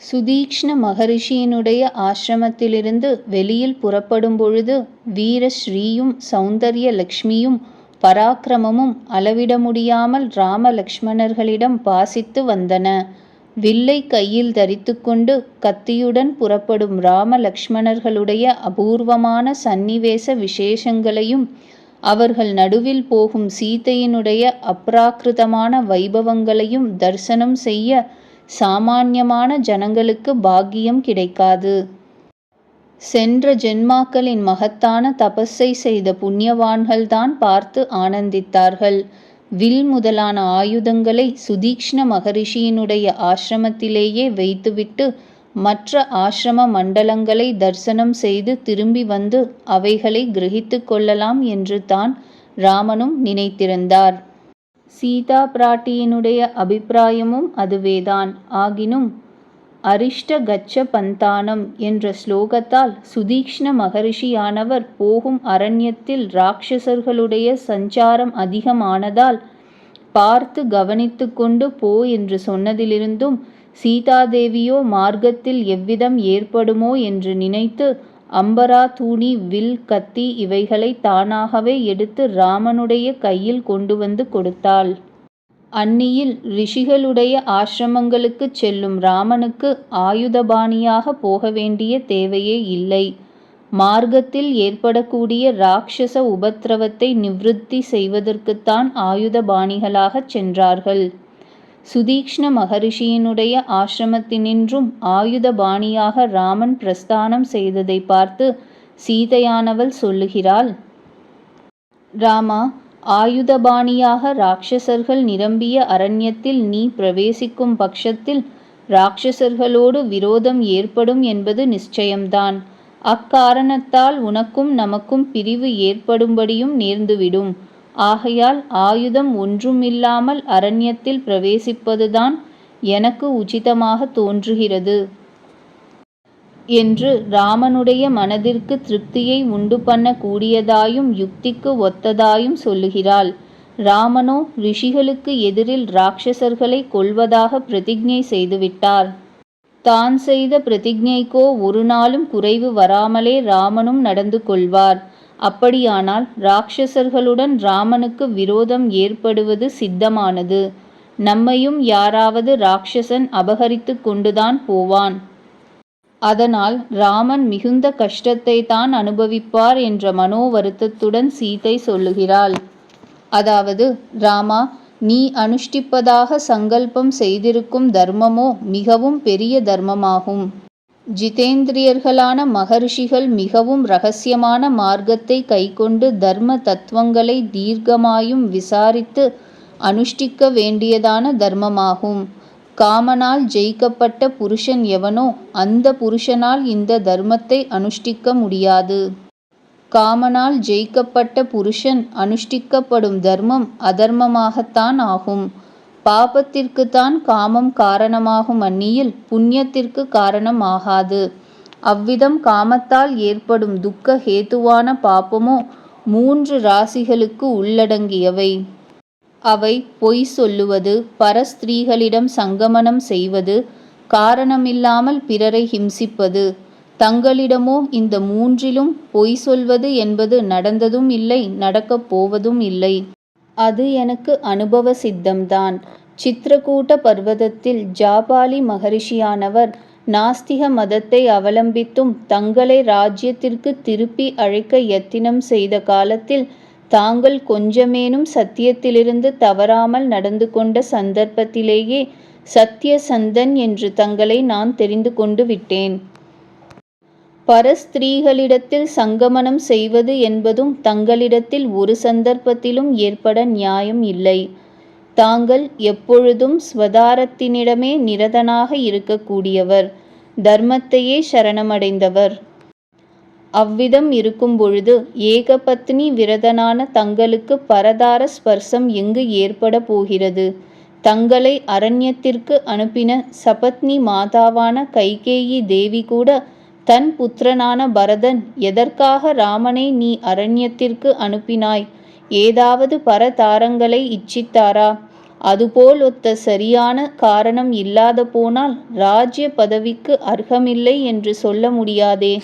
சுதீக்ஷ்ண மகரிஷியினுடைய ஆசிரமத்திலிருந்து வெளியில் புறப்படும் பொழுது வீரஸ்ரீயும் சௌந்தர்ய லக்ஷ்மியும் பராக்கிரமமும் அளவிட முடியாமல் ராம லக்ஷ்மணர்களிடம் பாசித்து வந்தன. வில்லை கையில் தரித்துக்கொண்டு கத்தியுடன் புறப்படும் ராம லக்ஷ்மணர்களுடைய அபூர்வமான சந்நிவேச விசேஷங்களையும் அவர்கள் நடுவில் போகும் சீதையினுடைய அப்ராக்கிருதமான வைபவங்களையும் தரிசனம் செய்ய சாமான்யமான ஜனங்களுக்கு பாக்கியம் கிடைக்காது. சென்ற ஜென்மாக்களின் மகத்தான தபஸை செய்த புண்ணியவான்கள்தான் பார்த்து ஆனந்தித்தார்கள். வில் முதலான ஆயுதங்களை சுதீக்ஷ்ண மகரிஷியினுடைய ஆசிரமத்திலேயே வைத்துவிட்டு மற்ற ஆசிரம மண்டலங்களை தரிசனம் செய்து திரும்பி வந்து அவைகளை கிரகித்து கொள்ளலாம் என்று தான் ராமனும் நினைத்திருந்தார். சீதா பிராட்டியினுடைய அபிப்பிராயமும் அதுவேதான். ஆகினும் அரிஷ்ட கச்ச பந்தானம் என்ற ஸ்லோகத்தால் சுதீக்ஷ்ண மகரிஷியானவர் போகும் அரண்யத்தில் ராட்சசர்களுடைய சஞ்சாரம் அதிகமானதால் பார்த்து கவனித்து கொண்டு போ என்று சொன்னதிலிருந்தும் சீதாதேவியோ மார்க்கத்தில் எவ்விதம் ஏற்படுமோ என்று நினைத்து அம்பரா தூணி வில் கத்தி இவைகளை தானாகவே எடுத்து ராமனுடைய கையில் கொண்டு வந்து கொடுத்தாள். அந்நியில் ரிஷிகளுடைய ஆசிரமங்களுக்குச் செல்லும் ராமனுக்கு ஆயுதபாணியாக போக வேண்டிய தேவையே இல்லை. மார்க்கத்தில் ஏற்படக்கூடிய ராட்சச உபத்திரவத்தை நிவிருத்தி செய்வதற்குத்தான் ஆயுதபாணிகளாகச் சென்றார்கள். சுதீக்ஷ்ண மகரிஷியினுடைய ஆசிரமத்தினின்றும் ஆயுதபாணியாக ராமன் பிரஸ்தானம் செய்ததைப் பார்த்து சீதையானவள் சொல்லுகிறாள் ராமா ஆயுதபாணியாக ராட்சசர்கள் நிரம்பிய அரண்யத்தில் நீ பிரவேசிக்கும் பட்சத்தில் ராக்ஷசர்களோடு விரோதம் ஏற்படும் என்பது நிச்சயம்தான். அக்காரணத்தால் உனக்கும் நமக்கும் பிரிவு ஏற்படும்படியும் நேர்ந்துவிடும். ஆகையால் ஆயுதம் ஒன்றுமில்லாமல் அரண்யத்தில் பிரவேசிப்பதுதான் எனக்கு உச்சிதமாக தோன்றுகிறது. என்று ராமனுடைய மனதிற்கு திருப்தியை உண்டு பண்ண கூடியதாயும் யுக்திக்கு ஒத்ததாயும் சொல்லுகிறாள். ராமனோ ரிஷிகளுக்கு எதிரில் ராட்சசர்களை கொள்வதாக பிரதிஜை செய்துவிட்டார். தான் செய்த பிரதிஜைக்கோ ஒரு நாளும் குறைவு வராமலே ராமனும் நடந்து கொள்வார். அப்படியானால் ராட்சசர்களுடன் ராமனுக்கு விரோதம் ஏற்படுவது சித்தமானது. நம்மையும் யாராவது ராக்ஷசன் அபகரித்து கொண்டுதான் போவான். அதனால் ராமன் மிகுந்த கஷ்டத்தைத்தான் அனுபவிப்பார் என்ற மனோ வருத்தத்துடன் சீதை சொல்லுகிறாள். அதாவது ராமா நீ அனுஷ்டிப்பதாக சங்கல்பம் செய்திருக்கும் தர்மமோ மிகவும் பெரிய தர்மமாகும். ஜிதேந்திரியர்களான மகரிஷிகள் மிகவும் ரகசியமான மார்க்கத்தை கைக்கொண்டு தர்ம தத்துவங்களை தீர்க்கமாயும் விசாரித்து அனுஷ்டிக்க வேண்டியதான தர்மமாகும். காமனால் ஜெயிக்கப்பட்ட புருஷன் எவனோ அந்த புருஷனால் இந்த தர்மத்தை அனுஷ்டிக்க முடியாது. காமனால் ஜெயிக்கப்பட்ட புருஷன் அனுஷ்டிக்கப்படும் தர்மம் அதர்மமாகத்தான் ஆகும். பாபத்திற்குத்தான் காமம் காரணமாகும் அந்நியில் புண்ணியத்திற்குக் காரணம் ஆகாது. அவ்விதம் காமத்தால் ஏற்படும் துக்க ஹேதுவான பாபமோ மூன்று ராசிகளுக்கு உள்ளடங்கியவை. அவை பொய் சொல்லுவது பரஸ்திரீகளிடம் சங்கமனம் செய்வது காரணமில்லாமல் பிறரை ஹிம்சிப்பது. தங்களிடமோ இந்த மூன்றிலும் பொய் சொல்வது என்பது நடந்ததும் இல்லை நடக்கப் போவதும் இல்லை. அது எனக்கு அனுபவ சித்தம்தான். சித்ரகூட பர்வதத்தில் ஜாபாலி மகரிஷியானவர் நாஸ்திக மதத்தை அவலம்பித்தும் தங்களை ராஜ்யத்திற்கு திருப்பி அழைக்க யத்தினம் செய்த காலத்தில் தாங்கள் கொஞ்சமேனும் சத்தியத்திலிருந்து தவறாமல் நடந்து கொண்ட சந்தர்ப்பத்திலேயே சத்யசந்தன் என்று தங்களை நான் தெரிந்து கொண்டு விட்டேன். பரஸ்திரீகளிடத்தில் சங்கமனம் செய்வது என்பதும் தங்களிடத்தில் ஒரு சந்தர்ப்பத்திலும் ஏற்பட நியாயம் இல்லை. தாங்கள் எப்பொழுதும் ஸ்வதாரத்தினிடமே நிரதனாக இருக்கக்கூடியவர் தர்மத்தையே சரணமடைந்தவர். அவ்விதம் இருக்கும் பொழுது ஏகபத்னி விரதனான தங்களுக்கு பரதார ஸ்பர்சம் எங்கு ஏற்பட போகிறது? தங்களை அரண்யத்திற்கு அனுப்பின சபத்னி மாதாவான கைகேயி தேவி கூட தன் புத்திரனான பரதன் எதற்காக ராமனை நீ அரண்யத்திற்கு அனுப்பினாய் ஏதாவது பரதாரங்களை இச்சித்தாரா? அதுபோல் ஒத்த சரியான காரணம் இல்லாத போனால் ராஜ்ய பதவிக்கு அர்ஹமில்லை என்று சொல்ல முடியாதே.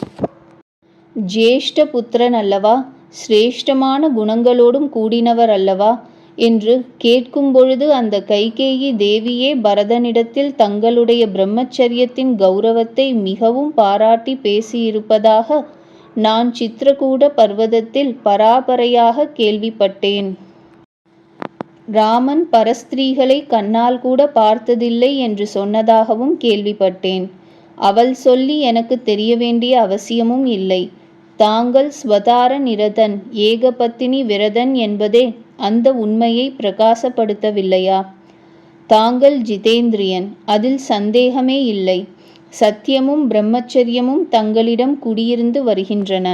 ஜேஷ்ட புத்திரன் அல்லவா? சிரேஷ்டமான குணங்களோடும் கூடினவர் அல்லவா? என்று கேட்கும்பொழுது அந்த கைகேயி தேவியே பரதனிடத்தில் தங்களுடைய பிரம்மச்சரியத்தின் கௌரவத்தை மிகவும் பாராட்டி பேசியிருப்பதாக நான் சித்ரகூட பர்வதத்தில் பராபரையாக கேள்விப்பட்டேன். ராமன் பரஸ்திரீகளை கண்ணால் கூட பார்த்ததில்லை என்று சொன்னதாகவும் கேள்விப்பட்டேன். அவள் சொல்லி எனக்குத் தெரியவேண்டிய அவசியமும் இல்லை. தாங்கள் ஸ்வதார நிரதன் ஏகபத்தினி விரதன் என்பதே அந்த உண்மையைப் பிரகாசப்படுத்தவில்லையா? தாங்கள் ஜிதேந்திரியன் அதில் சந்தேகமே இல்லை. சத்யமும் பிரம்மச்சரியமும் தங்களிடம் குடியிருந்து வருகின்றன.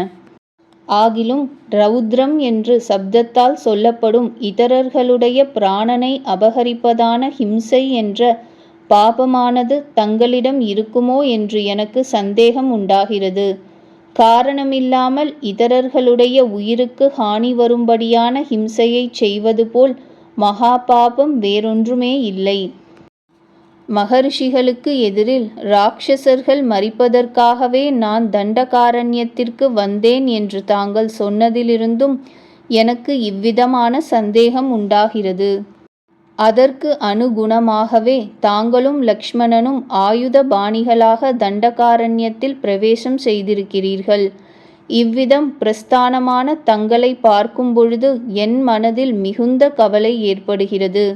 ஆகிலும் ரௌத்ரம் என்று சப்தத்தால் சொல்லப்படும் இதரர்களுடைய பிராணனை அபகரிப்பதான ஹிம்சை என்ற பாபமானது தங்களிடம் இருக்குமோ என்று எனக்கு சந்தேகம் உண்டாகிறது. காரணமில்லாமல் இதரர்களுடைய உயிருக்கு ஹானி வரும்படியான ஹிம்சையைச் செய்வதுபோல் மகா பாபம் வேறொன்றுமே இல்லை. மகரிஷிகளுக்கு எதிரில் ராட்சசர்கள் மறிப்பதற்காகவே நான் தண்டகாரண்யத்திற்கு வந்தேன் என்று தாங்கள் சொன்னதிலிருந்தும் எனக்கு இவ்விதமான சந்தேகம் உண்டாகிறது. அதற்கு அனுகுணமாகவே தாங்களும் லக்ஷ்மணனும் ஆயுத பாணிகளாக தண்டகாரண்யத்தில் பிரவேசம் செய்திருக்கிறீர்கள். இவ்விதம் பிரஸ்தானமான தங்களைப் பார்க்கும்பொழுது என் மனதில் மிகுந்த கவலை ஏற்படுகிறது.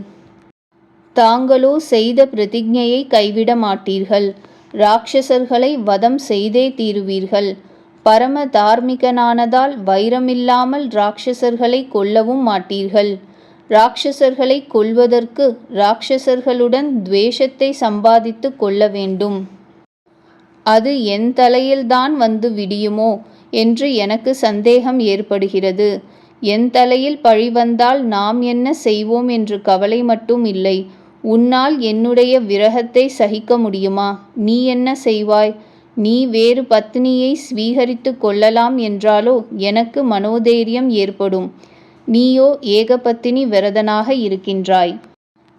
தாங்களோ செய்த பிரதிஜையை கைவிட மாட்டீர்கள். ராக்ஷசர்களை வதம் செய்தே தீருவீர்கள். பரம தார்மிகனானதால் வைரமில்லாமல் ராட்சசர்களை கொல்லவும் மாட்டீர்கள். ராக்ஷசர்களைக் கொல்வதற்கு ராட்சசர்களுடன் துவேஷத்தை சம்பாதித்துக் கொள்ள வேண்டும். அது என் தலையில்தான் வந்து விடியுமோ என்று எனக்கு சந்தேகம் ஏற்படுகிறது. என் தலையில் பழி வந்தால் நாம் என்ன செய்வோம் என்று கவலை மட்டும் இல்லை. உன்னால் என்னுடைய விரகத்தை சகிக்க முடியுமா? நீ என்ன செய்வாய்? நீ வேறு பத்னியை ஸ்வீகரித்துக் கொள்ளலாம் என்றாலோ எனக்கு மனோதைரியம் ஏற்படும். நீயோ ஏகபத்தினி விரதனாக இருக்கின்றாய்.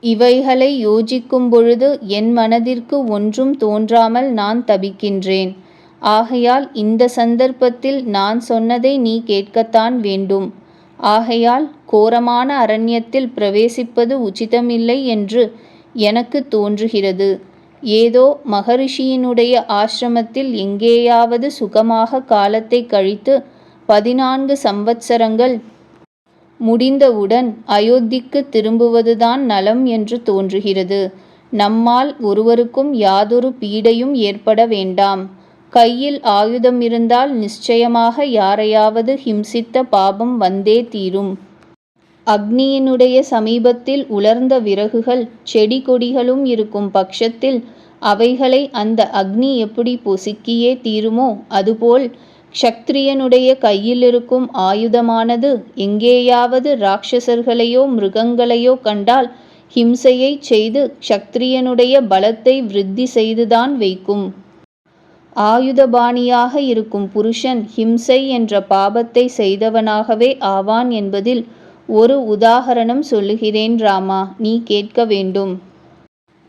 இவைகளை யோசிக்கும்பொழுது என் மனதிற்கு ஒன்றும் தோன்றாமல் நான் தவிக்கின்றேன். ஆகையால் இந்த சந்தர்ப்பத்தில் நான் சொன்னதை நீ கேட்கத்தான் வேண்டும். ஆகையால் கோரமான அரண்யத்தில் பிரவேசிப்பது உச்சிதமில்லை என்று எனக்கு தோன்றுகிறது. ஏதோ மகரிஷியினுடைய ஆசிரமத்தில் எங்கேயாவது சுகமாக காலத்தை கழித்து பதினான்கு சம்வத்சரங்கள் முடிந்தவுடன் அயோத்திக்கு திரும்புவதுதான் நலம் என்று தோன்றுகிறது. நம்மால் ஒருவருக்கும் யாதொரு பீடையும் ஏற்பட வேண்டாம். கையில் ஆயுதமிருந்தால் நிச்சயமாக யாரையாவது ஹிம்சித்த பாபம் வந்தே தீரும். அக்னியினுடைய சமீபத்தில் உலர்ந்த விறகுகள் செடி கொடிகளும் இருக்கும் பட்சத்தில் அவைகளை அந்த அக்னி எப்படி பொசுக்கியே தீருமோ அதுபோல் க்ஷத்திரியனுடைய கையிலிருக்கும் ஆயுதமானது எங்கேயாவது ராட்சசர்களையோ மிருகங்களையோ கண்டால் ஹிம்சையைச் செய்து க்ஷத்திரியனுடைய பலத்தை விருத்தி செய்துதான் வைக்கும். ஆயுதபாணியாக இருக்கும் புருஷன் ஹிம்சை என்ற பாபத்தை செய்தவனாகவே ஆவான் என்பதில் ஒரு உதாகரணம் சொல்லுகிறேன் ராமா நீ கேட்க வேண்டும்.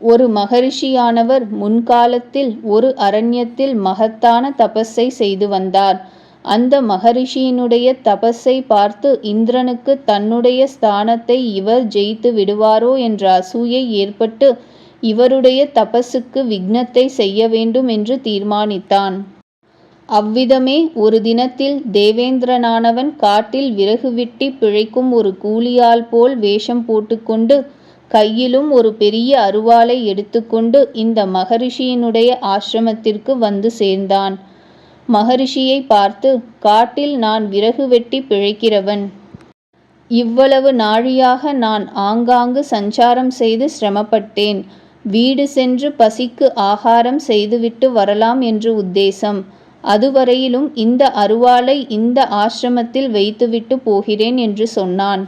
ஒரு மகரிஷியானவர் முன்காலத்தில் ஒரு அரண்யத்தில் மகத்தான தபஸை செய்து வந்தார். அந்த மகரிஷியினுடைய தபஸை பார்த்து இந்திரனுக்குத் தன்னுடைய ஸ்தானத்தை இவர் ஜெயித்து விடுவாரோ என்ற அசூயை ஏற்பட்டு இவருடைய தபஸுக்கு விக்னத்தை செய்ய வேண்டும் என்று தீர்மானித்தான். அவ்விதமே ஒரு தினத்தில் தேவேந்திரனானவன் காட்டில் விறகு விட்டி பிழைக்கும் ஒரு கூலியால் போல் வேஷம் போட்டுக்கொண்டு கையிலும் ஒரு பெரிய அருவாளை எடுத்துக்கொண்டு இந்த மகரிஷியினுடைய ஆசிரமத்திற்கு வந்து சேர்ந்தான். மகரிஷியைப் பார்த்து காட்டில் நான் விறகு வெட்டி பிழைக்கிறவன். இவ்வளவு நாழியாக நான் ஆங்காங்கு சஞ்சாரம் செய்து சிரமப்பட்டேன். வீடு சென்று பசிக்கு ஆகாரம் செய்துவிட்டு வரலாம் என்று உத்தேசம். அதுவரையிலும் இந்த அருவாளை இந்த ஆசிரமத்தில் வைத்துவிட்டுப் போகிறேன் என்று சொன்னான்.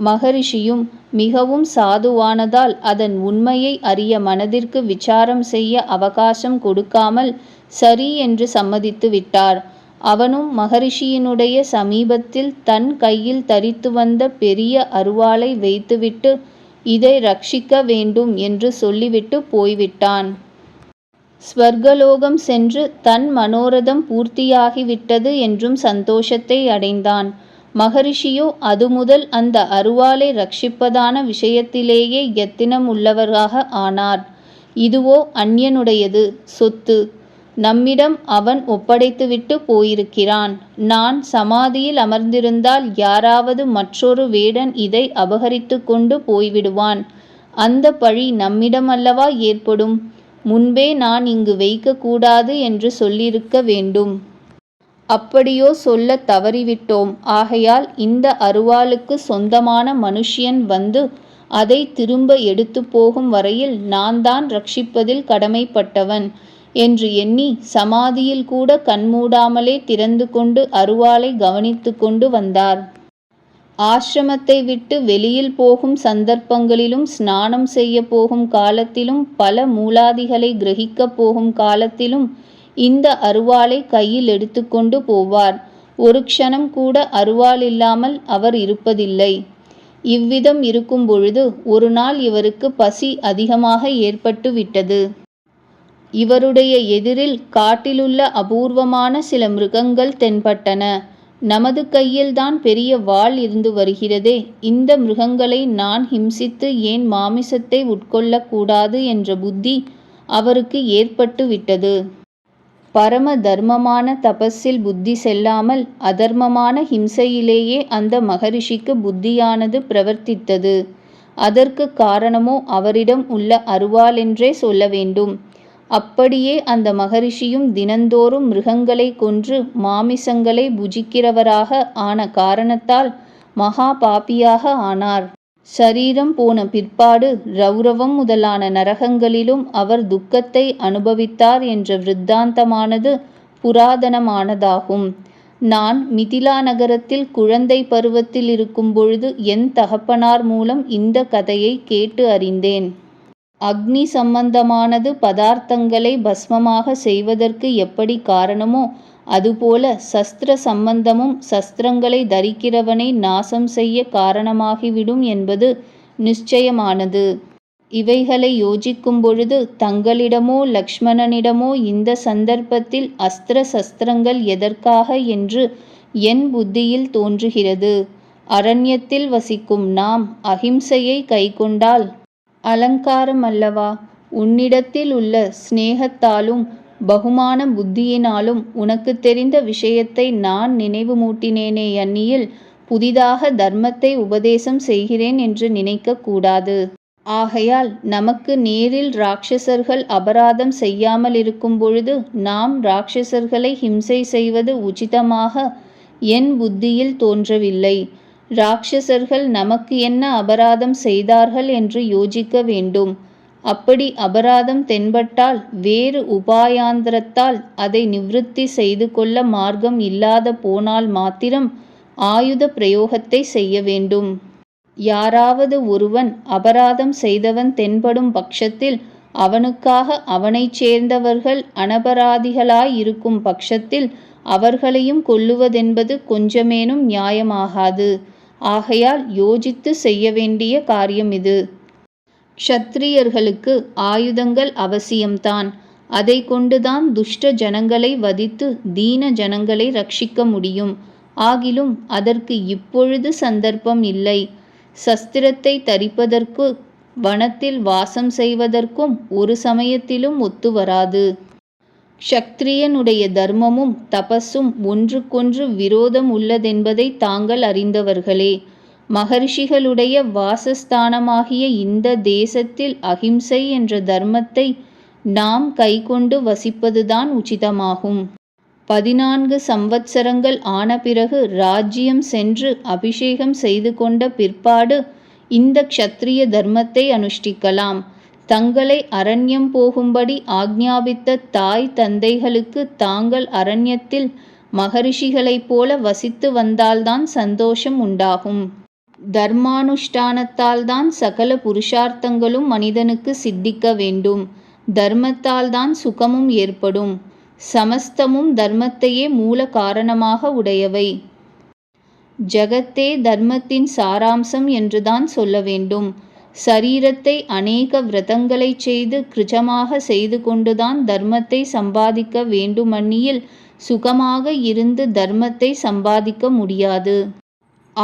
மகரிஷியும் மிகவும் சாதுவானதால் அதன் உண்மையை அறிய மனதிற்கு விசாரம் செய்ய அவகாசம் கொடுக்காமல் சரி என்று சம்மதித்து விட்டார். அவனும் மகரிஷியினுடைய சமீபத்தில் தன் கையில் தரித்து வந்த பெரிய அருவாளை வைத்துவிட்டு இதை ரட்சிக்க வேண்டும் என்று சொல்லிவிட்டு போய்விட்டான். ஸ்வர்கலோகம் சென்று தன் மனோரதம் பூர்த்தியாகிவிட்டது என்றும் சந்தோஷத்தை அடைந்தான். மகரிஷியோ அதுமுதல் அந்த அருவாளை ரட்சிப்பதான விஷயத்திலேயே யத்தினமுள்ளவராக ஆனார். இதுவோ அன்யனுடையது, சொத்து. நம்மிடம் அவன் ஒப்படைத்துவிட்டுப் போயிருக்கிறான். நான் சமாதியில் அமர்ந்திருந்தால் யாராவது மற்றொரு வேடன் இதை அபகரித்துக்கொண்டு போய்விடுவான். அந்த பழி நம்மிடமல்லவா ஏற்படும்? முன்பே நான் இங்கு வைக்கக்கூடாது என்று சொல்லியிருக்க வேண்டும். அப்படியோ சொல்லத் தவறிவிட்டோம். ஆகையால் இந்த அருவாளுக்கு சொந்தமான மனுஷியன் வந்து அதை திரும்ப எடுத்துப் போகும் வரையில் நான்தான் ரட்சிப்பதில் கடமைப்பட்டவன் என்று எண்ணி சமாதியில் கூட கண்மூடாமலே திறந்து கொண்டு அருவாளை கவனித்து கவனித்துக்கொண்டு வந்தார். ஆசிரமத்தை விட்டு வெளியில் போகும் சந்தர்ப்பங்களிலும் ஸ்நானம் செய்ய போகும் காலத்திலும் பல மூலாதிகளை கிரகிக்கப் போகும் காலத்திலும் இந்த அருவாளைக் கையில் எடுத்துக்கொண்டு போவார். ஒரு க்ஷணம் கூட அருவாள் இல்லாமல் அவர் இருப்பதில்லை. இவ்விதம் இருக்கும் பொழுது ஒரு நாள் இவருக்கு பசி அதிகமாக ஏற்பட்டுவிட்டது. இவருடைய எதிரில் காட்டிலுள்ள அபூர்வமான சில மிருகங்கள் தென்பட்டன. நமது கையில்தான் பெரிய வாள் இருந்து வருகிறதே, இந்த மிருகங்களை நான் ஹிம்சித்து ஏன் மாமிசத்தை உட்கொள்ளக்கூடாது என்ற புத்தி அவருக்கு ஏற்பட்டு விட்டது பரம தர்மமான தபஸில் புத்தி செல்லாமல் அதர்மமான ஹிம்சையிலேயே அந்த மகரிஷிக்கு புத்தியானது பிரவர்த்தித்தது. அதற்குக் காரணமோ அவரிடம் உள்ள அருவாளென்றே சொல்ல வேண்டும். அப்படியே அந்த மகரிஷியும் தினந்தோறும் மிருகங்களைக் கொன்று மாமிசங்களை புஜிக்கிறவராக ஆன காரணத்தால் மகா பாபியாக ஆனார். சரீரம் போன பிற்பாடு ரௌரவம் முதலான நரகங்களிலும் அவர் துக்கத்தை அனுபவித்தார் என்ற விருத்தாந்தமானது புராதனமானதாகும். நான் மிதிலா நகரத்தில் குழந்தை பருவத்தில் இருக்கும் பொழுது என் தகப்பனார் மூலம் இந்த கதையை கேட்டு அறிந்தேன். அக்னி சம்பந்தமானது பதார்த்தங்களை பஸ்மமாக செய்வதற்கு எப்படி காரணமோ அதுபோல சஸ்திர சம்பந்தமும் சஸ்திரங்களை தரிக்கிறவனை நாசம் செய்ய காரணமாகிவிடும் என்பது நிச்சயமானது. இவைகளை யோசிக்கும்பொழுது தங்களிடமோ லக்ஷ்மணனிடமோ இந்த சந்தர்ப்பத்தில் அஸ்திர சஸ்திரங்கள் எதற்காக என்று என் புத்தியில் தோன்றுகிறது. அரண்யத்தில் வசிக்கும் நாம் அகிம்சையை கைக்கொண்டால் அலங்காரமல்லவா? உன்னிடத்தில் உள்ள சிநேகத்தாலும் பகுமான புத்தியினாலும் உனக்கு தெரிந்த விஷயத்தை நான் நினைவுமூட்டினேனேயன்னியில் புதிதாக தர்மத்தை உபதேசம் செய்கிறேன் என்று நினைக்கக்கூடாது ஆகையால் நமக்கு நேரில் ராக்ஷசர்கள் அபராதம் செய்யாமலிருக்கும்பொழுது நாம் ராட்சசர்களை ஹிம்சை செய்வது உசிதமாக என் புத்தியில் தோன்றவில்லை. ராட்சசர்கள் நமக்கு என்ன அபராதம் செய்தார்கள் என்று யோசிக்க வேண்டும். அப்படி அபராதம் தென்பட்டால் வேறு உபாயாந்தரத்தால் அதை நிவிருத்தி செய்து கொள்ள மார்க்கம் இல்லாத போனால் மாத்திரம் ஆயுத பிரயோகத்தை செய்ய வேண்டும். யாராவது ஒருவன் அபராதம் செய்தவன் தென்படும் பட்சத்தில் அவனுக்காக அவனைச் சேர்ந்தவர்கள் அனபராதிகளாயிருக்கும் பட்சத்தில் அவர்களையும் கொல்லுவதென்பது கொஞ்சமேனும் நியாயமாகாது. ஆகையால் யோஜித்து செய்ய வேண்டிய காரியம் இது க்ஷத்திரியர்களுக்கு ஆயுதங்கள் அவசியம்தான். அதைக் கொண்டுதான் துஷ்ட ஜனங்களை வதித்து தீன ஜனங்களை ரட்சிக்க முடியும். ஆகிலும் அதற்கு இப்பொழுது சந்தர்ப்பம் இல்லை. சஸ்திரத்தை தரிப்பதற்கு வனத்தில் வாசம் செய்வதற்கும் ஒரு சமயத்திலும் ஒத்து வராது க்ஷத்திரியனுடைய தர்மமும் தபஸும் ஒன்றுக்கொன்று விரோதம் உள்ளதென்பதை தாங்கள் அறிந்தவர்களே. மகரிஷிகளுடைய வாசஸ்தானமாகிய இந்த தேசத்தில் அகிம்சை என்ற தர்மத்தை நாம் கைக்கொண்டு வசிப்பதுதான் உச்சிதமாகும் பதினான்கு சம்வத்சரங்கள் ஆன பிறகு ராஜ்யம் சென்று அபிஷேகம் செய்து கொண்ட பிற்பாடு இந்த க்ஷத்திரிய தர்மத்தை அனுஷ்டிக்கலாம். தங்களை அரண்யம் போகும்படி ஆக்ஞாபித்த தாய் தந்தைகளுக்குத் தாங்கள் அரண்யத்தில் மகரிஷிகளைப் போல வசித்து வந்தால்தான் சந்தோஷம் உண்டாகும். தர்மானுஷ்டானத்தால்தான் சகல புருஷார்த்தங்களும் மனிதனுக்கு சித்திக்க வேண்டும். தர்மத்தால்தான் சுகமும் ஏற்படும். சமஸ்தமும் தர்மத்தையே மூல காரணமாக உடையவை. ஜகத்தே தர்மத்தின் சாராம்சம் என்றுதான் சொல்ல வேண்டும். சரீரத்தை அநேக விரதங்களைச் செய்து கிருஜமாக செய்து கொண்டுதான் தர்மத்தை சம்பாதிக்க வேண்டுமன்னியில் சுகமாக இருந்து தர்மத்தை சம்பாதிக்க முடியாது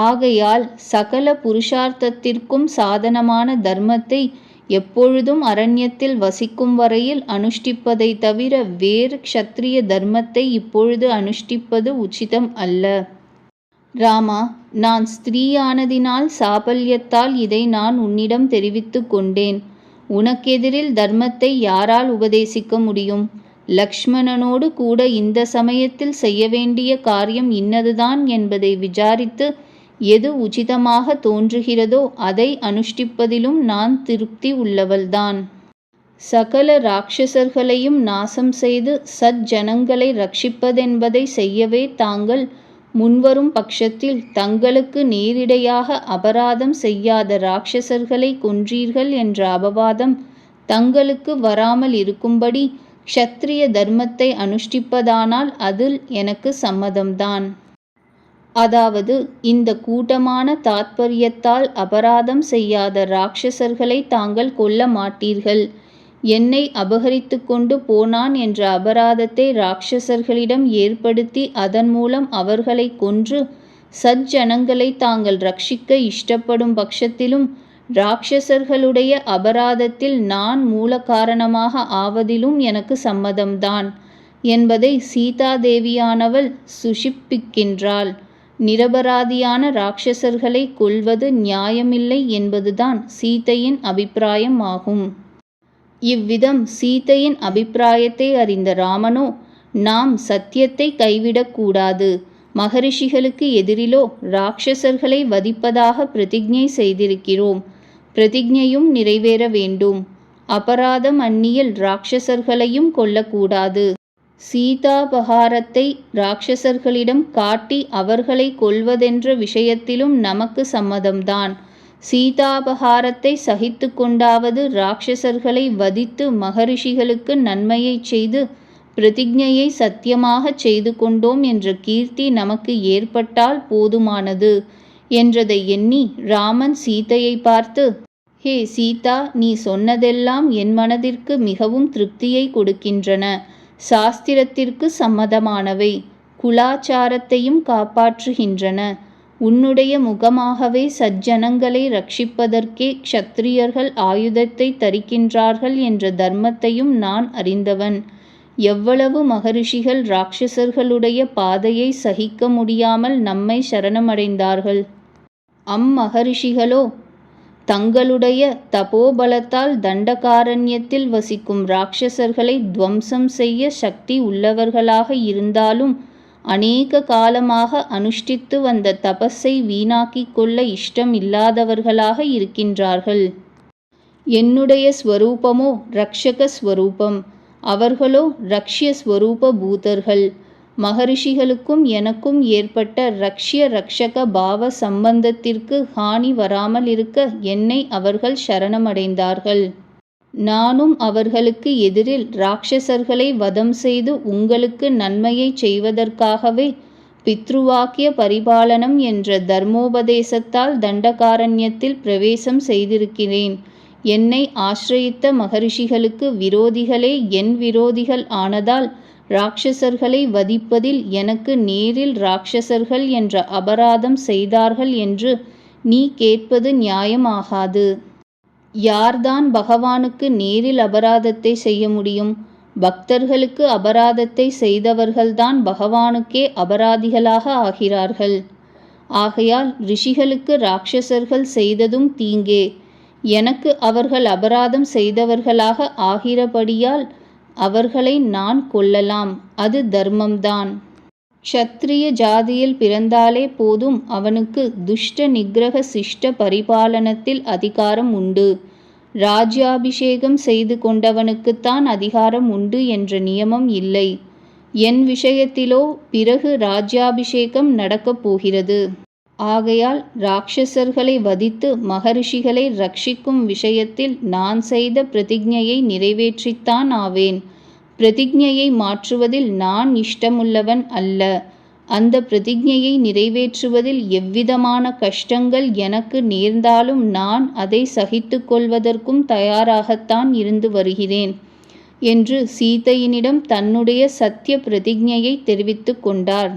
ஆகையால் சகல புருஷார்த்தத்திற்கும் சாதனமான தர்மத்தை எப்பொழுதும் அரண்யத்தில் வசிக்கும் வரையில் அனுஷ்டிப்பதை தவிர வேறு க்ஷத்ரிய தர்மத்தை இப்பொழுது அனுஷ்டிப்பது உச்சிதம் அல்ல. ராமா நான் ஸ்திரீயானதினால் சாபல்யத்தால் இதை நான் உன்னிடம் தெரிவித்து கொண்டேன். உனக்கெதிரில் தர்மத்தை யாரால் உபதேசிக்க முடியும்? லக்ஷ்மணனோடு கூட இந்த சமயத்தில் செய்ய வேண்டிய காரியம் இன்னதுதான் என்பதை விசாரித்து எது உச்சிதமாக தோன்றுகிறதோ அதை அனுஷ்டிப்பதிலும் நான் திருப்தி உள்ளவள்தான். சகல ராட்சசர்களையும் நாசம் செய்து சஜ்ஜனங்களை ரட்சிப்பதென்பதை செய்யவே தாங்கள் முன்வரும் பட்சத்தில் தங்களுக்கு நேரிடையாக அபராதம் செய்யாத ராட்சசர்களை கொன்றீர்கள் என்ற அபவாதம் தங்களுக்கு வராமல் இருக்கும்படி க்ஷத்ரிய தர்மத்தை அனுஷ்டிப்பதானால் அதில் எனக்கு சம்மதம்தான். அதாவது இந்த கூட்டமான தாத்பரியத்தால் அபராதம் செய்யாத ராட்சசர்களை தாங்கள் கொல்ல மாட்டீர்கள். என்னை அபகரித்து கொண்டு போனான் என்ற அபராதத்தை ராட்சசர்களிடம் ஏற்படுத்தி அதன் மூலம் அவர்களை கொன்று சஜ்ஜனங்களை தாங்கள் ரட்சிக்க இஷ்டப்படும் பட்சத்திலும் ராட்சசர்களுடைய அபராதத்தில் நான் மூல காரணமாக ஆவதிலும் எனக்கு சம்மதம்தான் என்பதை சீதாதேவியானவள் சுஷிப்பிக்கின்றாள். நிரபராதியான ராட்சசர்களை கொல்வது நியாயமில்லை என்பதுதான் சீதையின் அபிப்பிராயம் ஆகும் இவ்விதம் சீதையின் அபிப்பிராயத்தை அறிந்த ராமனோ நாம் சத்தியத்தை கைவிடக்கூடாது மகரிஷிகளுக்கு எதிரிலோ ராட்சசர்களை வதிப்பதாக பிரதிஜை செய்திருக்கிறோம். பிரதிஜையும் நிறைவேற வேண்டும். அபராதம் அந்நியில் ராட்சசர்களையும் கொல்லக்கூடாது சீதாபகாரத்தை ராட்சசர்களிடம் காட்டி அவர்களை கொல்வதென்ற விஷயத்திலும் நமக்கு சம்மதம்தான். சீதாபகாரத்தை சகித்து கொண்டாவது ராட்சசர்களை வதித்து மகரிஷிகளுக்கு நன்மையைச் செய்து பிரதிஜையை சத்தியமாகச் செய்து கொண்டோம் என்ற கீர்த்தி நமக்கு ஏற்பட்டால் போதுமானது என்றதை எண்ணி ராமன் சீதையை பார்த்து ஹே சீதா நீ சொன்னதெல்லாம் என் மனதிற்கு மிகவும் திருப்தியை கொடுக்கின்றன. சாஸ்திரத்திற்கு சம்மதமானவை. குலாச்சாரத்தையும் காப்பாற்றுகின்றன. உன்னுடைய முகமாகவே சஜ்ஜனங்களை ரட்சிப்பதற்கே க்ஷத்திரியர்கள் ஆயுதத்தை தரிக்கின்றார்கள் என்ற தர்மத்தையும் நான் அறிந்தவன். எவ்வளவு மகரிஷிகள் ராட்சசர்களுடைய பாதையை சகிக்க முடியாமல் நம்மை சரணமடைந்தார்கள். அம்மகரிஷிகளோ தங்களுடைய தபோபலத்தால் தண்டகாரண்யத்தில் வசிக்கும் ராட்சசர்களை துவம்சம் செய்ய சக்தி உள்ளவர்களாக இருந்தாலும் அநேக காலமாக அனுஷ்டித்து வந்த தபஸை வீணாக்கிக் கொள்ள இஷ்டம் இல்லாதவர்களாக இருக்கின்றார்கள். என்னுடைய ஸ்வரூபமோ ரக்ஷக ஸ்வரூபம். அவர்களோ ரக்ஷ்ய ஸ்வரூப பூதர்கள். மகரிஷிகளுக்கும் எனக்கும் ஏற்பட்ட ரக்ஷ்ய ரக்ஷக பாவ சம்பந்தத்திற்கு ஹானி வராமல் இருக்க என்னை அவர்கள் சரணமடைந்தார்கள். நானும் அவர்களுக்கு எதிரில் ராட்சசர்களை வதம் செய்து உங்களுக்கு நன்மையை செய்வதற்காகவே பித்ருவாக்கிய பரிபாலனம் என்ற தர்மோபதேசத்தால் தண்டகாரண்யத்தில் பிரவேசம் செய்திருக்கிறேன். என்னை ஆசிரயித்த மகரிஷிகளுக்கு விரோதிகளே என் விரோதிகள் ஆனதால் ராட்சசர்களை வதிப்பதில் எனக்கு நேரில் ராட்சசர்கள் என்ற அபராதம் செய்தார்கள் என்று நீ கேட்பது நியாயமாகாது. யார்தான் பகவானுக்கு நேரில் அபராதத்தை செய்ய முடியும்? பக்தர்களுக்கு அபராதத்தை செய்தவர்கள்தான் பகவானுக்கே அபராதிகளாக ஆகிறார்கள். ஆகையால் ரிஷிகளுக்கு ராட்சசர்கள் செய்ததும் தீங்கே. எனக்கு அவர்கள் அபராதம் செய்தவர்களாக ஆகிறபடியால் அவர்களை நான் கொல்லலாம் அது தர்மம்தான். க்ஷத்ரிய ஜாதியில் பிறந்தாலே போதும் அவனுக்கு துஷ்ட நிகிரக சிஷ்ட பரிபாலனத்தில் அதிகாரம் உண்டு. ராஜ்யாபிஷேகம் செய்து கொண்டவனுக்குத்தான் அதிகாரம் உண்டு என்ற நியமம் இல்லை. என் விஷயத்திலோ பிறகு ராஜ்யாபிஷேகம் நடக்கப் போகிறது. ஆகையால் ராட்சசர்களை வதித்து மகரிஷிகளை ரட்சிக்கும் விஷயத்தில் நான் செய்த பிரதிஜையை நிறைவேற்றித்தான் ஆவேன். பிரதிஜையை மாற்றுவதில் நான் இஷ்டமுள்ளவன் அல்ல. அந்த பிரதிஜையை நிறைவேற்றுவதில் எவ்விதமான கஷ்டங்கள் எனக்கு நேர்ந்தாலும் நான் அதை சகித்து கொள்வதற்கும் தயாராகத்தான் இருந்து வருகிறேன் என்று சீதையினிடம் தன்னுடைய சத்திய பிரதிஜையை தெரிவித்து கொண்டார்.